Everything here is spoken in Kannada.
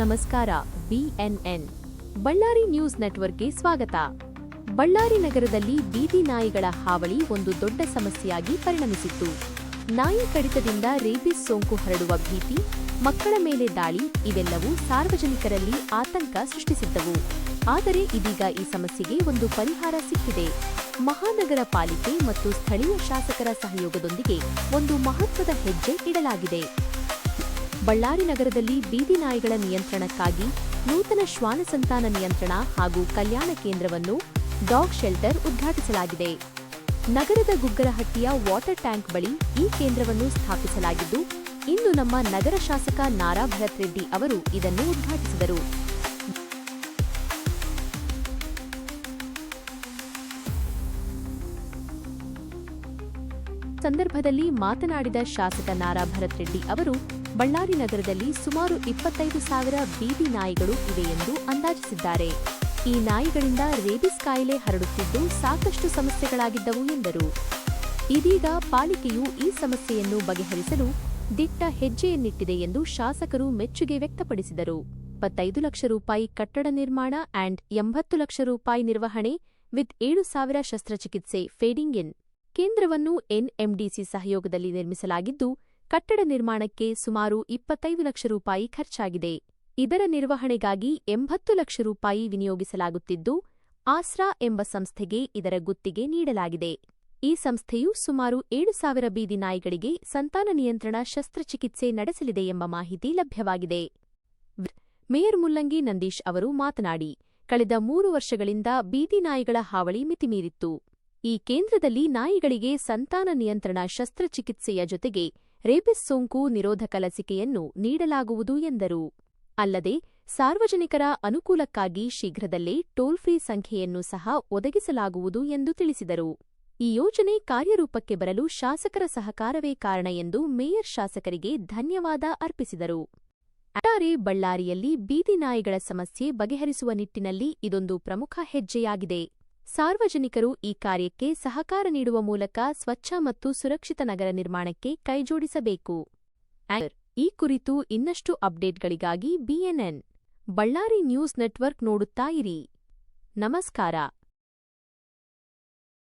ನಮಸ್ಕಾರ ಬಿಎನ್ಎನ್ ಬಳ್ಳಾರಿ ನ್ಯೂಸ್ ನೆಟ್ವರ್ಕ್ಗೆ ಸ್ವಾಗತ. ಬಳ್ಳಾರಿ ನಗರದಲ್ಲಿ ಬೀದಿ ನಾಯಿಗಳ ಹಾವಳಿ ಒಂದು ದೊಡ್ಡ ಸಮಸ್ಯೆಯಾಗಿ ಪರಿಣಮಿಸಿತ್ತು. ನಾಯಿ ಕಡಿತದಿಂದ ರೇಬಿಸ್ ಸೋಂಕು ಹರಡುವ ಭೀತಿ, ಮಕ್ಕಳ ಮೇಲೆ ದಾಳಿ ಇವೆಲ್ಲವೂ ಸಾರ್ವಜನಿಕರಲ್ಲಿ ಆತಂಕ ಸೃಷ್ಟಿಸಿದ್ದವು. ಆದರೆ ಇದೀಗ ಈ ಸಮಸ್ಯೆಗೆ ಒಂದು ಪರಿಹಾರ ಸಿಕ್ಕಿದೆ. ಮಹಾನಗರ ಪಾಲಿಕೆ ಮತ್ತು ಸ್ಥಳೀಯ ಶಾಸಕರ ಸಹಯೋಗದೊಂದಿಗೆ ಒಂದು ಮಹತ್ವದ ಹೆಜ್ಜೆ ಇಡಲಾಗಿದೆ. ಬಳ್ಳಾರಿ ನಗರದಲ್ಲಿ ಬೀದಿ ನಾಯಿಗಳ ನಿಯಂತ್ರಣಕ್ಕಾಗಿ ನೂತನ ಶ್ವಾನ ಸಂತಾನ ನಿಯಂತ್ರಣ ಹಾಗೂ ಕಲ್ಯಾಣ ಕೇಂದ್ರವನ್ನು ಡಾಗ್ ಶೆಲ್ಟರ್ ಉದ್ಘಾಟಿಸಲಾಗಿದೆ. ನಗರದ ಗುಗ್ಗರಹಟ್ಟಿಯ ವಾಟರ್ ಟ್ಯಾಂಕ್ ಬಳಿ ಈ ಕೇಂದ್ರವನ್ನು ಸ್ಥಾಪಿಸಲಾಗಿದ್ದು ಇಂದು ನಮ್ಮ ನಗರ ಶಾಸಕ ನಾರಾ ಭರತ್ ರೆಡ್ಡಿ ಅವರು ಇದನ್ನು ಉದ್ಘಾಟಿಸಿದರು. ಸಂದರ್ಭದಲ್ಲಿ ಮಾತನಾಡಿದ ಶಾಸಕ ನಾರಾ ಭರತ್ ರೆಡ್ಡಿ ಅವರು ಬಳ್ಳಾರಿ ನಗರದಲ್ಲಿ ಸುಮಾರು ಇಪ್ಪತ್ತೈದು ಸಾವಿರ ಬೀದಿ ನಾಯಿಗಳು ಇವೆ ಎಂದು ಅಂದಾಜಿಸಿದ್ದಾರೆ. ಈ ನಾಯಿಗಳಿಂದ ರೇಬಿಸ್ ಕಾಯಿಲೆ ಹರಡುತ್ತಿದ್ದು ಸಾಕಷ್ಟು ಸಮಸ್ಯೆಗಳಾಗಿದ್ದವು ಎಂದರು. ಇದೀಗ ಪಾಲಿಕೆಯು ಈ ಸಮಸ್ಯೆಯನ್ನು ಬಗೆಹರಿಸಲು ದಿಟ್ಟ ಹೆಜ್ಜೆಯನ್ನಿಟ್ಟಿದೆ ಎಂದು ಶಾಸಕರು ಮೆಚ್ಚುಗೆ ವ್ಯಕ್ತಪಡಿಸಿದರು. ಇಪ್ಪತ್ತೈದು ಲಕ್ಷ ರೂಪಾಯಿ ಕಟ್ಟಡ ನಿರ್ಮಾಣ ಆಂಡ್ ಎಂಬತ್ತು ಲಕ್ಷ ರೂಪಾಯಿ ನಿರ್ವಹಣೆ ವಿತ್ ಏಳು ಸಾವಿರ ಶಸ್ತ್ರಚಿಕಿತ್ಸೆ ಫೇಡಿಂಗ್ ಇನ್ ಕೇಂದ್ರವನ್ನು ಎನ್ಎಂಡಿಸಿ ಸಹಯೋಗದಲ್ಲಿ ನಿರ್ಮಿಸಲಾಗಿದ್ದು ಕಟ್ಟಡ ನಿರ್ಮಾಣಕ್ಕೆ ಸುಮಾರು ಇಪ್ಪತ್ತೈದು ಲಕ್ಷ ರೂಪಾಯಿ ಖರ್ಚಾಗಿದೆ. ಇದರ ನಿರ್ವಹಣೆಗಾಗಿ ಎಂಬತ್ತು ಲಕ್ಷ ರೂಪಾಯಿ ವಿನಿಯೋಗಿಸಲಾಗುತ್ತಿದ್ದು, ಆಸ್ರಾ ಎಂಬ ಸಂಸ್ಥೆಗೆ ಇದರ ಗುತ್ತಿಗೆ ನೀಡಲಾಗಿದೆ. ಈ ಸಂಸ್ಥೆಯು ಸುಮಾರು ಏಳು ಸಾವಿರ ಬೀದಿ ನಾಯಿಗಳಿಗೆ ಸಂತಾನ ನಿಯಂತ್ರಣ ಶಸ್ತ್ರಚಿಕಿತ್ಸೆ ನಡೆಸಲಿದೆ ಎಂಬ ಮಾಹಿತಿ ಲಭ್ಯವಾಗಿದೆ. ಮೇಯರ್ ಮುಲ್ಲಂಗಿ ನಂದೀಶ್ ಅವರು ಮಾತನಾಡಿ, ಕಳೆದ ಮೂರು ವರ್ಷಗಳಿಂದ ಬೀದಿ ನಾಯಿಗಳ ಹಾವಳಿ ಮಿತಿಮೀರಿತ್ತು. ಈ ಕೇಂದ್ರದಲ್ಲಿ ನಾಯಿಗಳಿಗೆ ಸಂತಾನ ನಿಯಂತ್ರಣ ಶಸ್ತ್ರಚಿಕಿತ್ಸೆಯ ಜೊತೆಗೆ ರೇಬಿಸ್ ಸೋಂಕು ನಿರೋಧಕ ಲಸಿಕೆಯನ್ನು ನೀಡಲಾಗುವುದು ಎಂದರು. ಅಲ್ಲದೆ, ಸಾರ್ವಜನಿಕರ ಅನುಕೂಲಕ್ಕಾಗಿ ಶೀಘ್ರದಲ್ಲೇ ಟೋಲ್ ಫ್ರೀ ಸಂಖ್ಯೆಯನ್ನು ಸಹ ಒದಗಿಸಲಾಗುವುದು ಎಂದು ತಿಳಿಸಿದರು. ಈ ಯೋಜನೆ ಕಾರ್ಯರೂಪಕ್ಕೆ ಬರಲು ಶಾಸಕರ ಸಹಕಾರವೇ ಕಾರಣ ಎಂದು ಮೇಯರ್ ಶಾಸಕರಿಗೆ ಧನ್ಯವಾದ ಅರ್ಪಿಸಿದರು. ಅಟಾರೆ ಬಳ್ಳಾರಿಯಲ್ಲಿ ಬೀದಿ ನಾಯಿಗಳ ಸಮಸ್ಯೆ ಬಗೆಹರಿಸುವ ನಿಟ್ಟಿನಲ್ಲಿ ಇದೊಂದು ಪ್ರಮುಖ ಹೆಜ್ಜೆಯಾಗಿದೆ. ಸಾರ್ವಜನಿಕರು ಈ ಕಾರ್ಯಕ್ಕೆ ಸಹಕಾರ ನೀಡುವ ಮೂಲಕ ಸ್ವಚ್ಛ ಮತ್ತು ಸುರಕ್ಷಿತ ನಗರ ನಿರ್ಮಾಣಕ್ಕೆ ಕೈಜೋಡಿಸಬೇಕು. ಈ ಕುರಿತು ಇನ್ನಷ್ಟು ಅಪ್ಡೇಟ್ಗಳಿಗಾಗಿ ಬಿಎನ್ಎನ್ ಬಳ್ಳಾರಿ ನ್ಯೂಸ್ ನೆಟ್ವರ್ಕ್ ನೋಡುತ್ತಾ ಇರಿ. ನಮಸ್ಕಾರ.